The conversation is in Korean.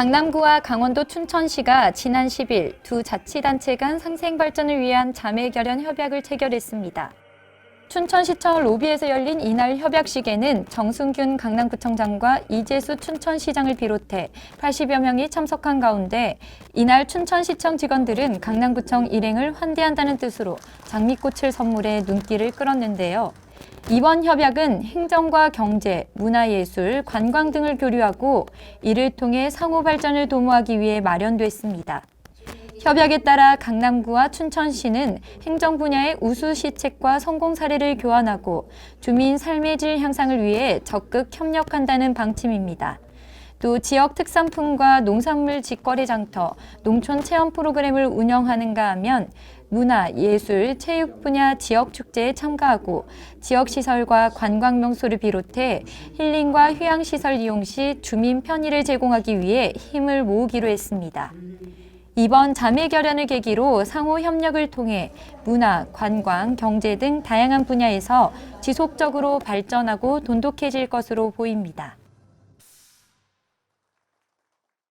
강남구와 강원도 춘천시가 지난 10일 두 자치단체 간 상생 발전을 위한 자매 결연 협약을 체결했습니다. 춘천시청 로비에서 열린 이날 협약식에는 정승균 강남구청장과 이재수 춘천시장을 비롯해 80여 명이 참석한 가운데 이날 춘천시청 직원들은 강남구청 일행을 환대한다는 뜻으로 장미꽃을 선물해 눈길을 끌었는데요. 이번 협약은 행정과 경제, 문화예술, 관광 등을 교류하고 이를 통해 상호 발전을 도모하기 위해 마련됐습니다. 협약에 따라 강남구와 춘천시는 행정 분야의 우수 시책과 성공 사례를 교환하고 주민 삶의 질 향상을 위해 적극 협력한다는 방침입니다. 또 지역 특산품과 농산물 직거래 장터, 농촌 체험 프로그램을 운영하는가 하면 문화, 예술, 체육 분야 지역 축제에 참가하고 지역 시설과 관광 명소를 비롯해 힐링과 휴양 시설 이용 시 주민 편의를 제공하기 위해 힘을 모으기로 했습니다. 이번 자매 결연을 계기로 상호 협력을 통해 문화, 관광, 경제 등 다양한 분야에서 지속적으로 발전하고 돈독해질 것으로 보입니다.